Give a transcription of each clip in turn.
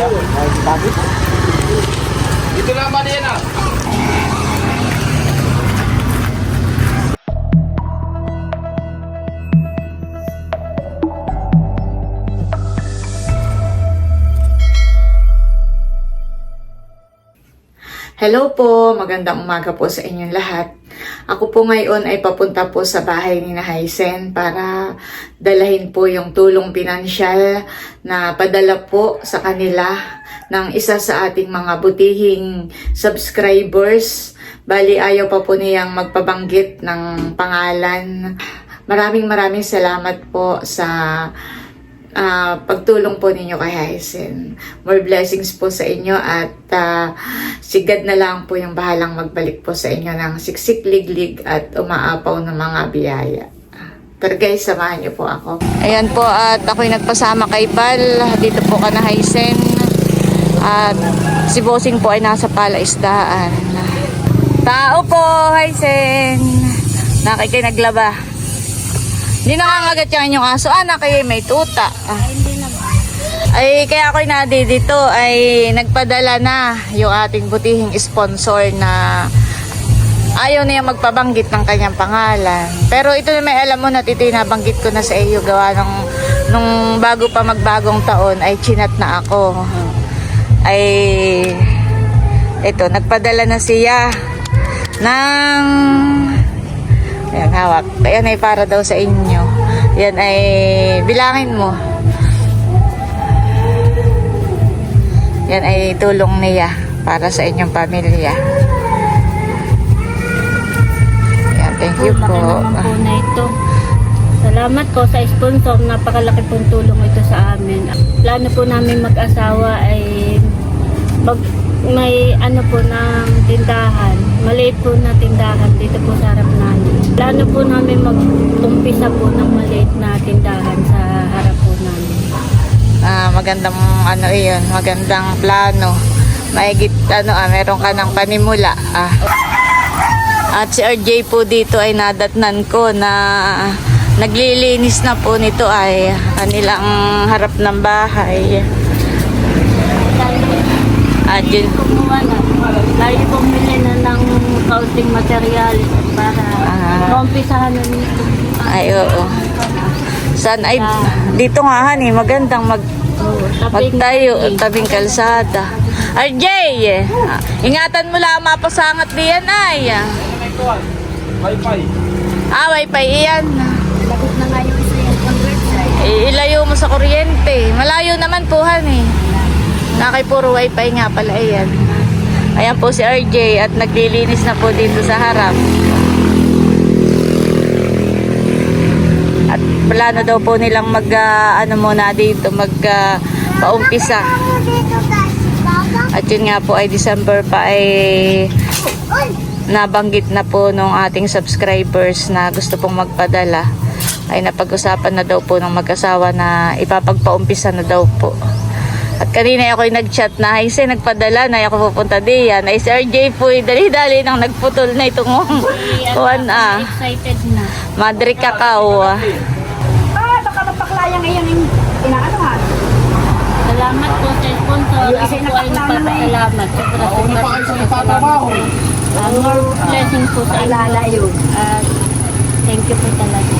Dito lang ba ah? Hello po, magandang umaga po sa inyong lahat. Ako po ngayon ay papunta po sa bahay ni na Hysen para dalahin po yung tulong pinansyal na padala po sa kanila ng isa sa ating mga butihing subscribers. Bali ayaw pa po niyang magpabanggit ng pangalan. Maraming maraming salamat po sa ah, pagtulong po ninyo kay Hysen. More blessings po sa inyo at ah, si na lang po yung bahalang magbalik po sa inyo ng siksik liglig at umaapaw ng mga biyaya. Pero guys, samahan niyo po ako. Ayan po at ako'y nagpasama kay Val. Dito po ka na Hysen. At si Bossing po ay nasa palaisdaan. Tao po, Hysen. Nakikay naglaba. Hindi nangangagat yung inyong aso. Ah, nakay may tuta. Ah. Ay, kaya ako'y nadi dito ay nagpadala na yung ating butihing sponsor na ayaw niya magpabanggit ng kanyang pangalan. Pero ito na may alam mo na titi nabanggit ko na sa iyo gawa nung, nung bago pa magbagong taon ay chinat na ako. Ay, ito, nagpadala na siya ng Ayan, hawak. Ayan ay para daw sa inyo. Yan ay bilangin mo. Yan ay tulong niya para sa inyong pamilya. Yan, thank you po. po na ito. Salamat po sa sponsor. Napakalaki pong tulong ito sa amin. Plano po namin mag-asawa ay mag, may ano po ng tindahan. Maliit po na tindahan dito po sa harap namin. Plano po namin mag-umpisa po ng maliit na tindahan sa harap po namin. Ah, magandang ano iyon, magandang plano. Maigit ano ah, meron ka ng panimula. Ah. At si RJ po dito ay nadatnan ko na naglilinis na po nito ay kanilang harap ng bahay. At yun. Tayo pumili na ng kaunting materialis para Ah. maumpisahan na nito. ay oo. San ay dito nga hani, magandang mag magtayo tabing kalsada. RJ, ah, ingatan mo lang mapasangat diyan ay. Wi-Fi. Ah, wifi iyan. Lagot na nga yung isa yung ilayo mo sa kuryente. Malayo naman po han eh. Nakay puro wifi nga pala iyan. Ayan po si RJ at naglilinis na po dito sa harap. At plano daw po nilang mag ah, ano muna dito mag ah, paumpisa. At yun nga po ay December pa ay nabanggit na po nung ating subscribers na gusto pong magpadala ay napag-usapan na daw po ng mag-asawa na ipapagpaumpisa na daw po. At kanina ako nag-chat na, ay say nagpadala na ako pupunta diyan. Ay si RJ po, ay dali-dali nang nagputol na itong kuwan ah. Excited na. Madre Cacao ah. Ah, baka mapaklayang iyan yung inaanohan. Salamat po sa sponsor. Ako po ay nagpapasalamat. Sobra po Uh, more blessing po sa inyo. Lalayo. At thank you po talaga.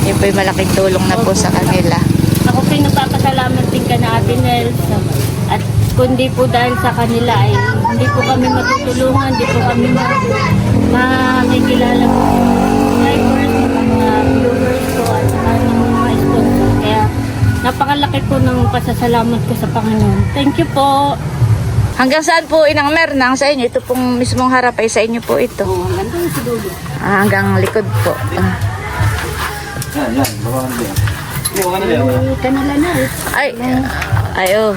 Yun po yung malaking tulong na po sa kanila. Ako po nagpapasalamat din ka na Ate Nelsa. At kundi po dahil sa kanila ay hindi po kami matutulungan, hindi po kami ma makikilala po drivers, mga viewers ko at saka ng mga sponsor. Kaya napakalaki po ng pasasalamat ko sa Panginoon. Thank you po. Hanggang saan po inang Mernang sa inyo? Ito pong mismong harap ay sa inyo po ito. Oo, ang ganda yung siguro. Ah, hanggang likod po. Ah. Yan, yan. Baka ano Ay, ay, oh.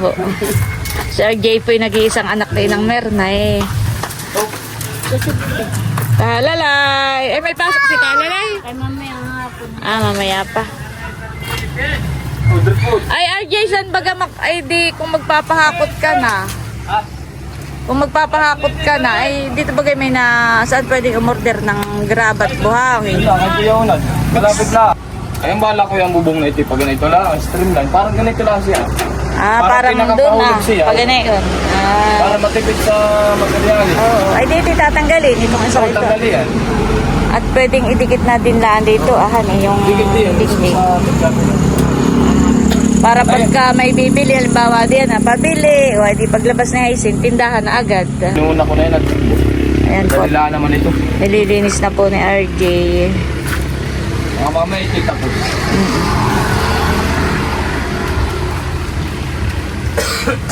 Si RJ po yung nag-iisang anak na inang Merna eh. Talalay! Eh, may pasok si Talalay. Ay mamaya nga po. Ah, mamaya pa. Ay, RJ, saan baga mag... Ay, di, kung magpapahakot ka na. Kung magpapahakot ka na, ay dito bagay may na... Saan pwede umorder ng grab at buhangin? Kay Kuya Unad. Malapit na. Ayun bala ko yung bubong na ito. Pag ganito lang, streamline. Parang ganito lang siya. Ah, para doon ah. pinakapahulog siya. Pag yun. Ah. Para matipid sa materialis. Oo. Ay, dito tatanggalin itong isa ito. tanggali yan. At pwedeng idikit natin lang dito, ahan eh, yung din. tignan. Para pagka may bibili, halimbawa din na pabili, o di paglabas na isin, tindahan na agad. Nuna ko na yun at Ayan po, dalilaan naman ito. nililinis na po ni RJ. Mga mamaya ikita ko.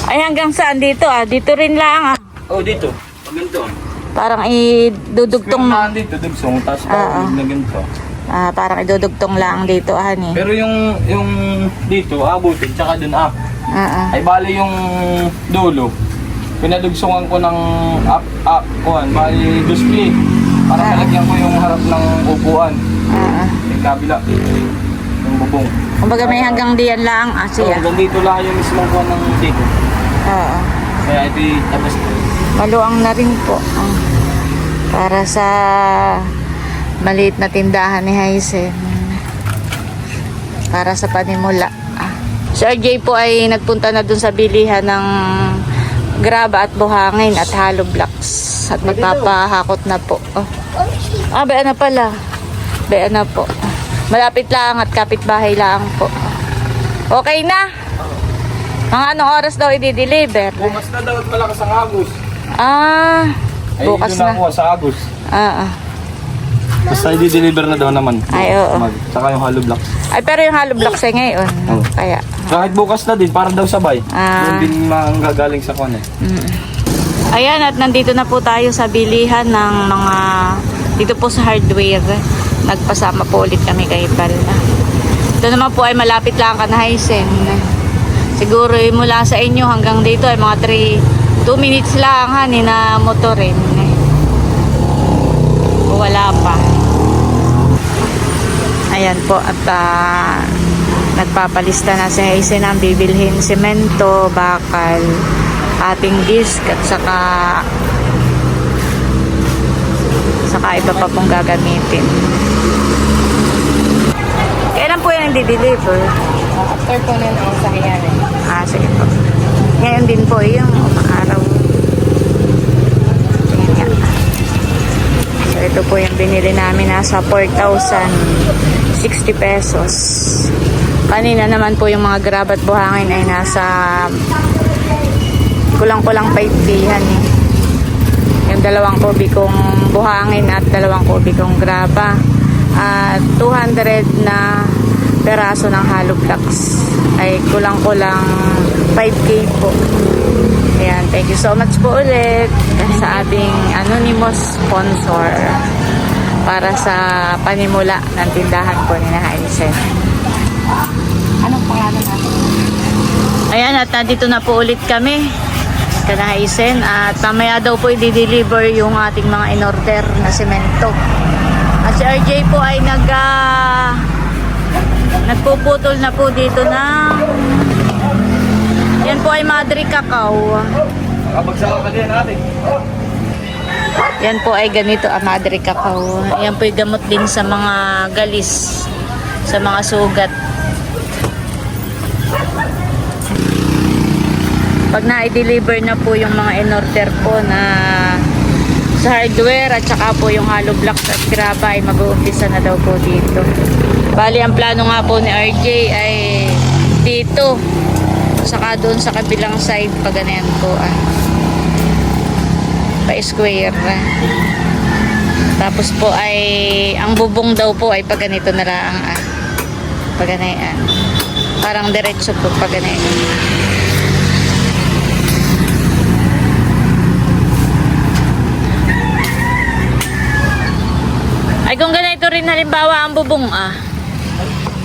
Ay, hanggang saan dito ah? Dito rin lang ah. Oh, dito. Pag ganito. Parang idudugtong, Square dito, dugsong. Tapos Ah, ah. na ganito. ah, parang idudugtong lang dito ah ni. Pero yung yung dito, abutin, tsaka dun. Ah, ah. Ay bali yung dulo. Pinadugsungan ko ng up, up, kuhan. Bali, display. Para malagyan ko yung harap ng upuan. Ah, ah. Yung kabila. Yung bubong. Kumbaga may hanggang diyan lang ah So, siya. hanggang dito lang yung mismong kuhan ng dito. Oo. Kaya ito yung tapos Maluang na rin po. ah. para sa maliit na tindahan ni Hysen. Para sa panimula. Ah. Si RJ po ay nagpunta na dun sa bilihan ng graba at buhangin at hollow blocks. At magpapahakot na po. Oh. Ah, baya na pala. Baya na po. Malapit lang at kapitbahay lang po. Okay na? Mga anong oras daw i-deliver? bukas na daw at malakas ang agos. Ah, Ay, bukas na. ako sa agos. Ah, ah. Basta i-deliver na daw naman. Ay, oo. Mag, saka yung hollow blocks. Ay, pero yung hollow blocks ay ngayon. Oo. Kaya, Kahit bukas na din, para daw sabay. Ah. Yun din manggagaling sa kwan eh. ayan, at nandito na po tayo sa bilihan ng mga, dito po sa hardware. Nagpasama po ulit kami kay Bal. Ito naman po ay malapit lang ka na Hysen. Siguro eh, mula sa inyo hanggang dito ay mga 3, 2 minutes lang ha, ni na motorin. O wala pa. Ayan po at ah, nagpapalista na si Hazen ang bibilhin semento, bakal, ating disc at saka saka iba pa pong gagamitin. Kailan po yung di-deliver? After po na ang sahiyan eh. Ah, sige po. Ngayon din po yung araw. Yan nga. So, ito po yung binili namin nasa 4,060 pesos. Kanina naman po yung mga grab at buhangin ay nasa kulang-kulang 5K yan eh. Dalawang kubikong buhangin at dalawang kubikong graba. At 200 na peraso ng hollow blocks ay kulang-kulang 5K po. Ayan, thank you so much po ulit sa ating anonymous sponsor para sa panimula ng tindahan po ni Nahaisen. Anong pangalan natin? Ayan, at nandito na po ulit kami kanahaisen at mamaya daw po i-deliver yung ating mga in-order na semento. At si RJ po ay nag ah, nagpuputol na po dito na yan po ay Madre Cacao. Nakapagsaka ka din natin. Yan po ay ganito ang Madre Cacao. Yan po ay gamot din sa mga galis, sa mga sugat. Pag na-deliver na po yung mga in-order po na sa hardware at saka po yung hollow blocks at graba ay mag-uumpisa na daw po dito. Bali, ang plano nga po ni RJ ay dito. Saka doon sa kabilang side pag ganyan po ah pa-square. Tapos po ay ang bubong daw po ay pag ganito na lang ah. Pag ganyan. Parang diretso po pag ganyan. Ay rin halimbawa ang bubong ah.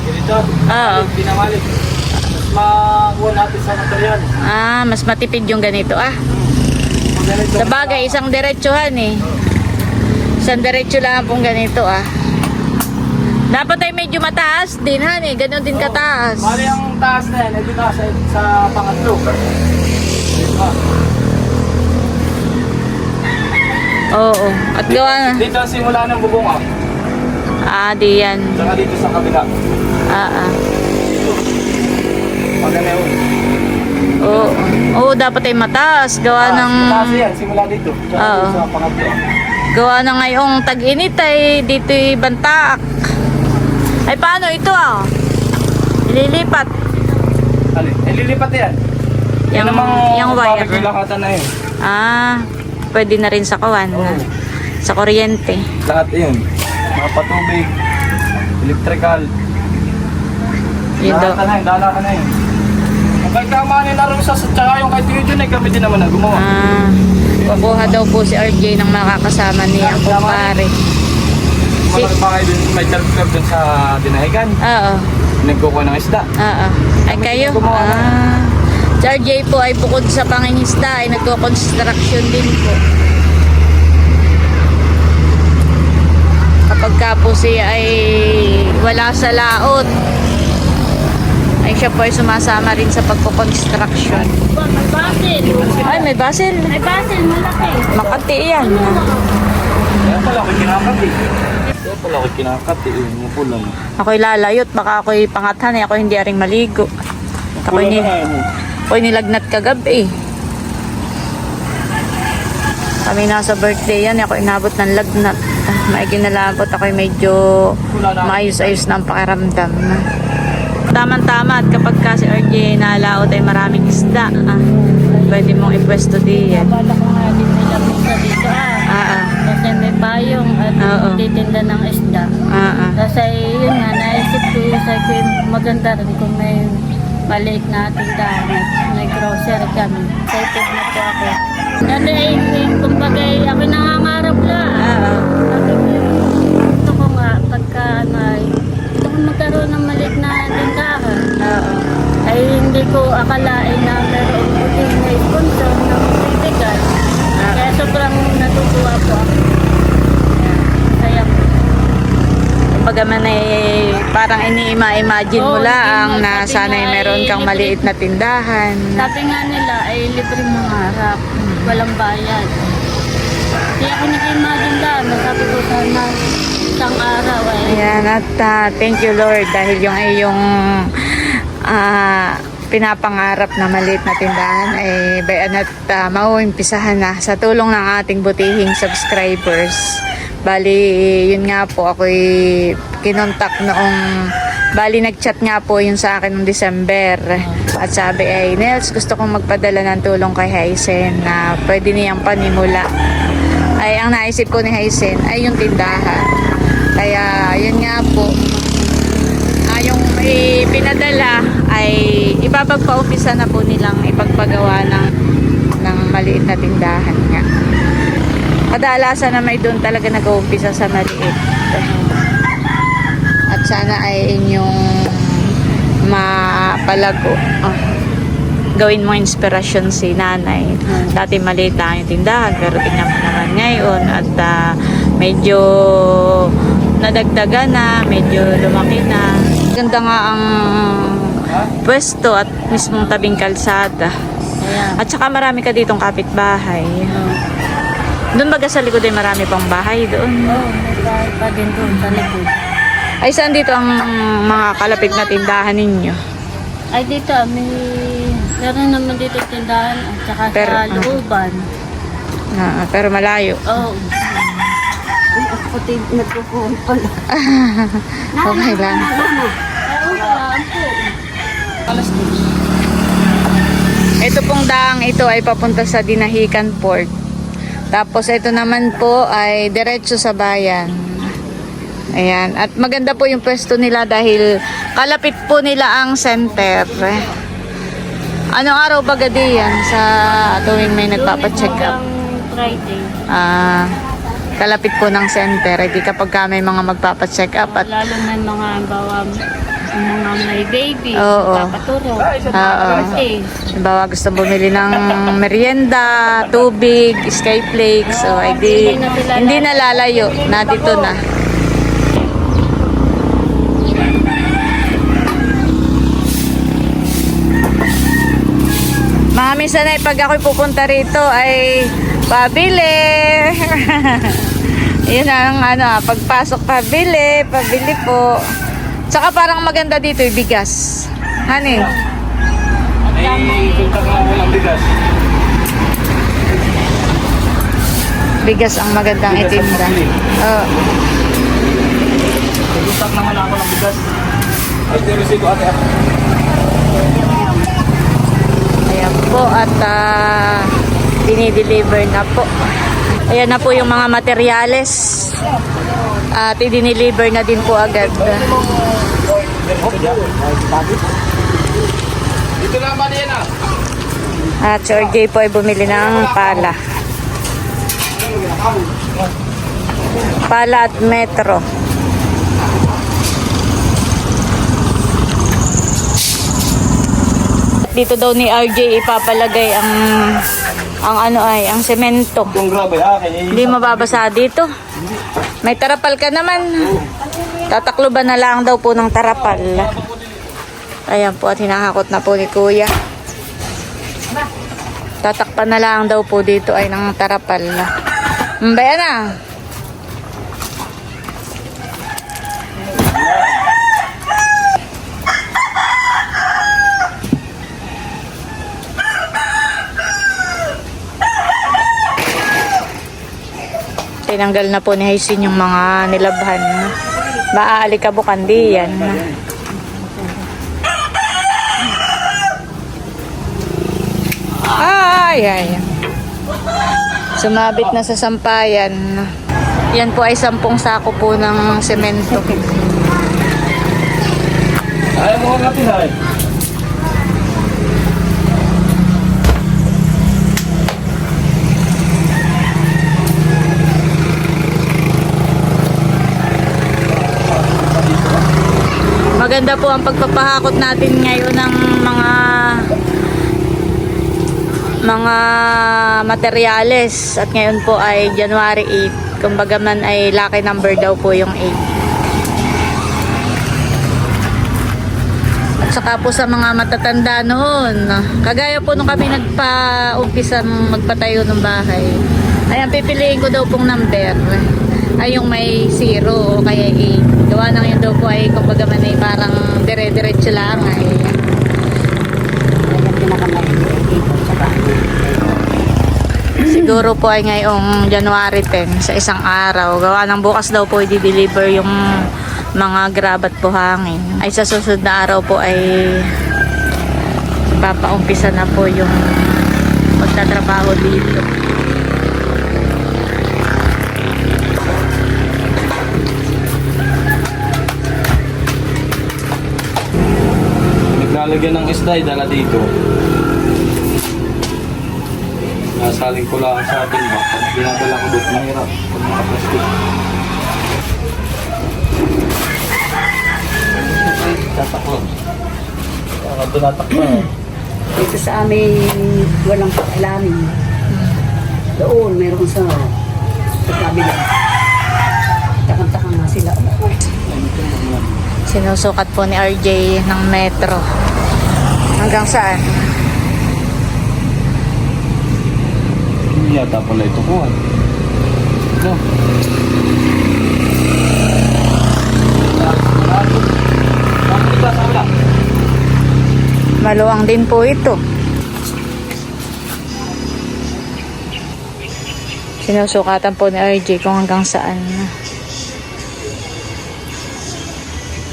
Ganito. Oo. Pinamalik. Mas makuha natin sa material. Ah, mas matipid yung ganito ah. Ganito. Sa bagay, isang diretsuhan eh. Isang diretso lang pong ganito ah. Dapat ay medyo mataas din han eh. Ganon din kataas. Bali ang taas na yan, nandito na sa, sa pangatlo. Dito. Oo. At gawa na. Dito ang simula ng bubong ah. Ah, di yan. Saka dito sa kabila. Ah, ah. Pag ganun. Oo, dapat ay mataas. Gawa ng... Mataas yan, simula dito. Tsaka Oo. doon sa pangatlo. Gawa na ngayong tag-init ay dito bantaak. Ay paano ito ah? Ililipat. Alin? Eh, lilipat yan. Yung- namang yung wire. pabigilakatan na yun. Ah, pwede na rin sa kawan. Oo. Sa kuryente. Lahat yun. Mga patubig, electrical. Yun daw. Lahat na yun, dala ka na yun. Ang kay Kamani na rin sa tsaka yung kay Tio Jun, eh, kami din naman na gumawa. Ah, kukuha daw po si RJ ng makakasama niya ang kumpare. Si, Malaki pa kayo dun, may turf club dun sa Dinahigan. oo. Nagkukuha ng isda. Oo. Ay kayo? gumawa na. Ah. Si RJ po ay bukod sa pangingisda ay nagko-construction din po. Kapag ka po siya ay wala sa laot, ay siya po ay sumasama rin sa pagko-construction. Ay, may basil. May basil, malaki. Makati yan. Kaya pala ako kinakati. Kaya pala ako kinakati. Eh, mapulang. Ako'y lalayot, baka ako'y pangathan, eh, ako hindi aring maligo. Ako'y, ni, ako'y nilagnat kagabi. Kami nasa birthday yan, ako inabot ng lagnat. Ah, Maigi na labot, ako'y medyo maayos-ayos na ang pakiramdam. Tama-tama at kapag kasi RJ nalaot ay maraming isda. Ah, pwede mong ipwesto diyan. Bala ko nga din nila minsa dito ah. Ah, ah, Kasi may payong at Oo. titinda ng isda. ah, ah. Kasi yun nga, naisip ko yung sa yung maganda rin kung may maliit na tindahan at may grocery kami. Excited na po ako. Dati ay, eh, kumbaga, ay ako nangangarap lang. Ko, gusto ko nga, pagka ano ay, gusto ko magkaroon ng maliit na tindahan. Oo. Ay hindi ko akalain na meron ko din na sponsor ng bibigay. Kaya sobrang natutuwa po ako. Kaya po. Kumbaga man ay parang ini-imagine mo Oo, lang hindi mo, na sabi sana ay nga, meron eh, kang maliit na tindahan. Sabi nga nila ay libre mangarap, walang bayad. Kaya ako nag-imagine lang, sabi ko sana isang araw ay Ayan, at ah, thank you Lord dahil yung iyong ah, pinapangarap na maliit na tindahan ay bayan at uh, mauumpisahan na sa tulong ng ating butihing subscribers. Bali, yun nga po, ako'y kinontak noong Bali, nag-chat nga po yun sa akin noong December. At sabi ay, Nels, gusto kong magpadala ng tulong kay Haisen na pwede niyang panimula. Ay, ang naisip ko ni Haisen ay yung tindahan. Kaya, yun nga po. Ah, yung ipinadala ay ipapagpaumpisa na po nilang ipagpagawa ng, ng maliit na tindahan nga. Kadalasan na may doon talaga nag-uumpisa sa maliit. Sana ay inyong mapalago. Ah, gawin mo inspirasyon si nanay. Dati maliit lang yung tindahan, pero tingnan mo naman ngayon at ah, medyo nadagdagan na, medyo lumaki na. Ganda nga ang pwesto at mismong tabing kalsada. Kaya, At saka marami ka ditong kapitbahay. Doon baga sa likod ay marami pang bahay doon. oh, may bahay pa din doon sa likod. Ay saan dito ang mga kalapit na tindahan ninyo? Ay dito, ah, may meron naman dito tindahan at saka Pero, sa ah. looban. Ah, pero malayo. Oh. Okay lang. Ewan ko, ah, po. Ito pong daang ito ay papunta sa Dinahican Port. Tapos ito naman po ay diretso sa bayan. Ayan. At maganda po yung pwesto nila dahil kalapit po nila ang center. Anong araw ba gadi yan sa tuwing may nagpapacheck up? Friday. Ah, kalapit po ng center. Hindi kapag ka may mga magpapacheck up at Lalo na mga bawa mga may baby, Oo. papaturo. Oo. Halimbawa gusto bumili ng merienda, tubig, skyflakes, so ay di, hindi na lalayo, na dito na. Mga minsan ay pag ako'y pupunta rito ay pabili. Yun ang ano, ah, pagpasok pabili, pabili po. Tsaka parang maganda dito yung bigas. Honey. Ay, kontak nga ako ng bigas. Bigas ang magandang Bigas ang itinda. Oo. Nag-stock naman ako ng bigas. Ay, tinusi ko ate. ah. Ayan po at ah, dinideliver na po. Ayan na po yung mga materyales. At i-deliver na din po agad. Dito lang ba diyan ah? At si RJ po ay bumili ng pala. Pala at metro. Dito daw ni RJ ipapalagay ang ang ano ay ang semento. Kung grabe akin eh. Hindi mababasa dito. May tarapal ka naman. Tatakloban na lang daw po ng tarapal. Ayan po at hinahakot na po ni Kuya. Tatakpan na lang daw po dito ay ng tarapal. Mbaya na. Tinanggal na po ni Haisin yung mga nilabhan. Maaalikabukan di yan. Ay, ay. Sumabit na sa sampayan. Yan po ay sampung sako po ng semento. Ayaw mo nga pinay. Maganda po ang pagpapahakot natin ngayon ng mga mga materyales. At ngayon po ay January 8 kumbaga man ay lucky number daw po yung 8 at saka po sa mga matatanda noon. Kagaya po nung kami nagpa-umpisa magpatayo ng bahay. Ayan pipiliin ko daw pong number. Ay yung may 0 o kaya 8 gawa nang yun daw po ay kumbaga man ay parang dire-diretso lang ay Siguro po ay ngayong January 10 sa isang araw. Gawa ng bukas daw po i-deliver yung mga grab at buhangin. Ay sa susunod na araw po ay papaumpisa na po yung magtatrabaho dito. Naglalagyan ng isda ay dala dito. Nasaling ko lang sa atin ba? Pag dinadala ko doon, mahirap. Pag nakaplastic. Tataklo. Baka tinataklo. Dito sa amin, walang pakilamin. Doon, meron sa sa kabila. Takang-takang nga sila. Sinusukat po ni RJ ng metro. Hanggang saan? Hindi yata pala ito ah. No. Maluwang din po ito. Sinusukatan po ni RJ kung hanggang saan.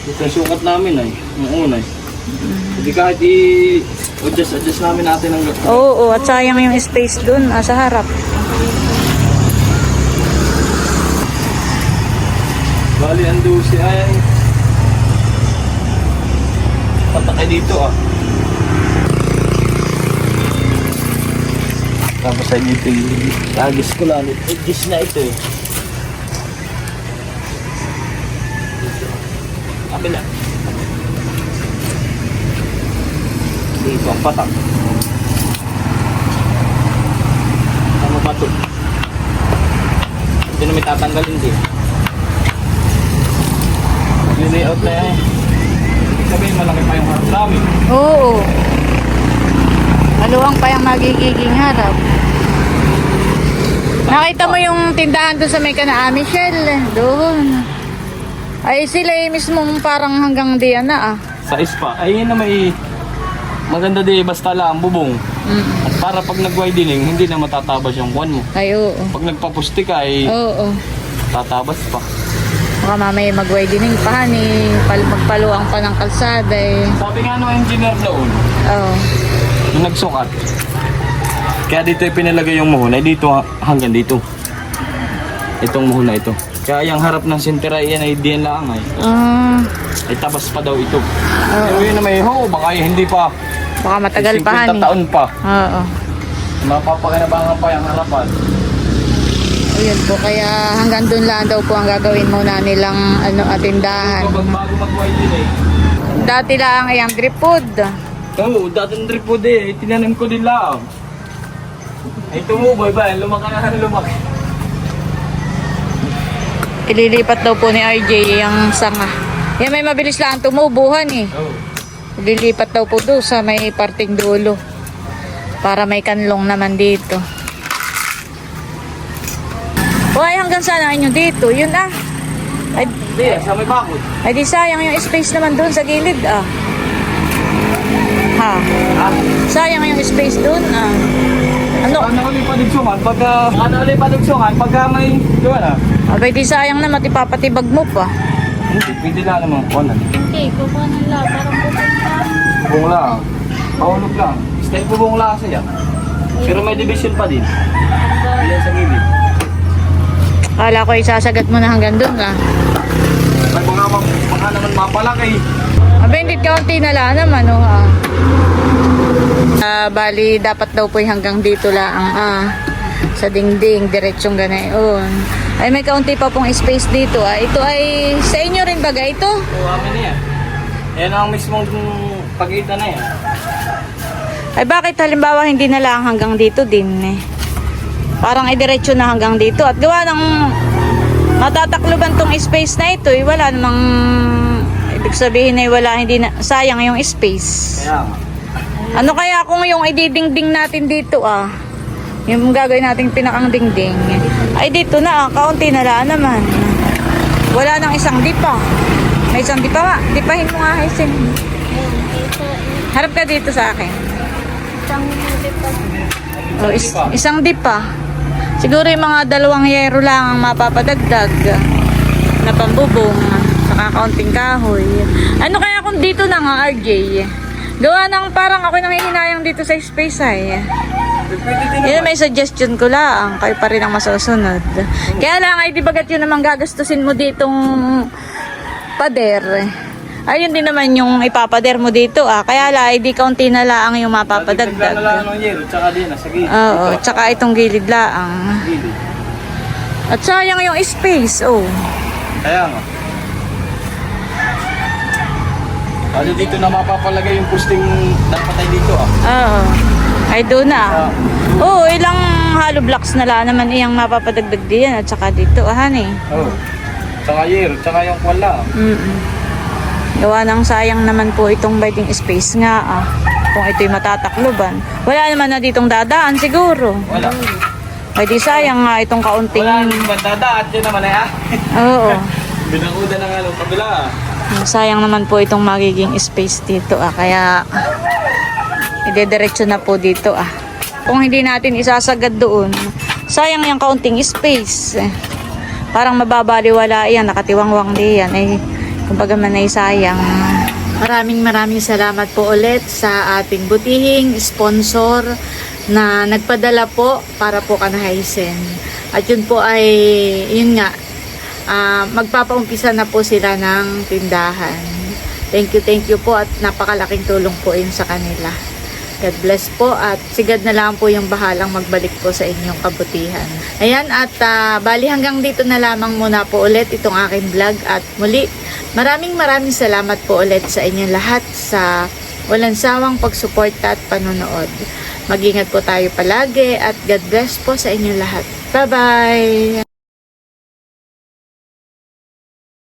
Ito yung sukat namin ay. Yung una ay. Hindi kahit i-adjust-adjust namin natin ang Oo, at sayang yung space dun ah, sa harap. Bali, ang dusi ay patakay dito ah. Tapos ay dito yung tagis ko lang. Adjust na ito eh. Kabila. Dito ang patak. Tama ba ito? Hindi na may tatanggalin din. Yung layout na yan. Ibig sabihin malaki pa yung harap namin. Oo. Maluwang pa yung magiging harap. Nakita mo yung tindahan doon sa may kanaa, Michelle? Doon. Ay sila eh mismong parang hanggang diyan na ah. Sa ispa, ay yun na may maganda di basta lang bubong. Mm. At para pag nag-widening, hindi na matatabas yung kwan mo. Ay, oo. Pag nagpapusti ka, ay Oo. tatabas pa. Baka mamaya mag-widening pa, ni pal magpaluang pa ng kalsada eh. Sabi nga nung engineer noon, Oo. nung nagsukat, kaya dito pinalagay yung muhon, ay dito ha- hanggang dito. Itong muhon na ito. Kaya yung harap ng sintira yan ay diyan lang ay. Ah, Ay tabas pa daw ito. Pero yun na may ho, baka hindi pa. Baka matagal pa, 50 hani. taon pa. Oo. Mapapakinabangan pa yung harapan. Ayun po, kaya hanggang doon lang daw po ang gagawin muna nilang ano, atindahan. Kapag bago mag-widening, Dati lang ay ang drip food. Oo, dating trip po din. Tinanim ko din lang. Ay tumubay ba? Lumaki na ng lumaki. Ililipat daw po ni RJ yung sanga. Yan may mabilis lang tumubuhan eh. Oo. Ililipat daw po doon sa may parting dulo. Para may kanlong naman dito. Uy, hanggang saan ang inyo dito? Yun ah. Ay, Hindi, sa may bakod. ay di sayang yung space naman doon sa gilid ah. Ha? Ah, Sayang yung space doon ah. Ano? ano ulit padugsungan? Pagka, ano ulit padugsungan? Pagka may, di ba na? Abay di sayang naman ipapatibag mo pa. Hindi, pwede na naman. Kuha Hindi, kukuha ng lang. Parang. Bubong lang. Paulog lang. Stay bubong lang siya. Pero may division pa din. Yan sa gilid. Kala ko isasagat mo na hanggang doon ah. Ay, mga, mga naman mapalaki. Abay hindi kaunti na lang naman oh ah. Ah, bali dapat daw po hanggang dito lang ah. Sa dingding, diretsong ganayon. Ay may kaunti pa pong space dito ah. Ito ay sa inyo rin baga ito? Oo, amin yan. Yan ang mismong pagitan na yan. Ay bakit halimbawa hindi na lang hanggang dito din eh. Parang ay diretso na hanggang dito at gawa ng matatakluban tong space na ito eh, wala namang ibig sabihin ay wala hindi na sayang yung space. Kaya. Ano kaya kung yung ididingding natin dito ah? Yung gagawin nating pinakang dingding. Ay dito na ah, kaunti na lang naman. Wala nang isang dipa. May isang dipa nga. Dipahin mo nga, Haisen. Harap ka dito sa akin. Isang lipat. Oh, is- isang dipa. Siguro yung mga dalawang yero lang ang mapapadagdag na pambubong sa kakaunting kahoy. Ano kaya kung dito na nga, RJ? Gawa ng parang ako nang hihinayang dito sa space ay. Yun may suggestion ko lang. Kayo pa rin ang masusunod. Kaya lang ay di bagat yun naman gagastusin mo ditong pader. Ayun din naman yung ipapader mo dito ah. Kaya lang ay di kaunti na lang yung Dagdag na lang mapapadagdag. ng yero, tsaka din, nasa gilid. Oo, Ito, tsaka itong gilid laang. gilid. At sayang yung space, oh. Kaya nga. Ano dito na mapapalagay yung posting dapat ay dito ah. Oo. Ay doon na. Ah. Oo, ilang hollow blocks na lang naman iyang mapapadagdag diyan at saka dito, ah, honey. Oo. Tsaka yero, tsaka yung wala. Mm Gawa ng sayang naman po itong biting space nga ah. Kung ito'y matatakloban. Wala naman na ditong dadaan siguro. Wala. Ay di sayang nga itong kaunting... Wala nang bandada at yun naman ay ah. Oo. Binakuda ng ano, kabila ah. Sayang naman po itong magiging space dito ah. Kaya idediretso na po dito ah. Kung hindi natin isasagad doon, sayang yung kaunting space. Eh. Parang mababaliwala yan, nakatiwangwang diyan. Eh, kumbaga man ay sayang. Maraming maraming salamat po ulit sa ating butihing sponsor na nagpadala po para po kanahaisen. At yun po ay, yun nga, ah, magpapaumpisa na po sila ng tindahan. Thank you, thank you po at napakalaking tulong po yun sa kanila. God bless po at sigad na lang po yung bahalang magbalik po sa inyong kabutihan. Ayan at ah, bali hanggang dito na lamang muna po ulit itong aking vlog at muli maraming maraming salamat po ulit sa inyong lahat sa walang sawang pagsuporta at panonood. Mag-ingat po tayo palagi at God bless po sa inyong lahat. Bye-bye!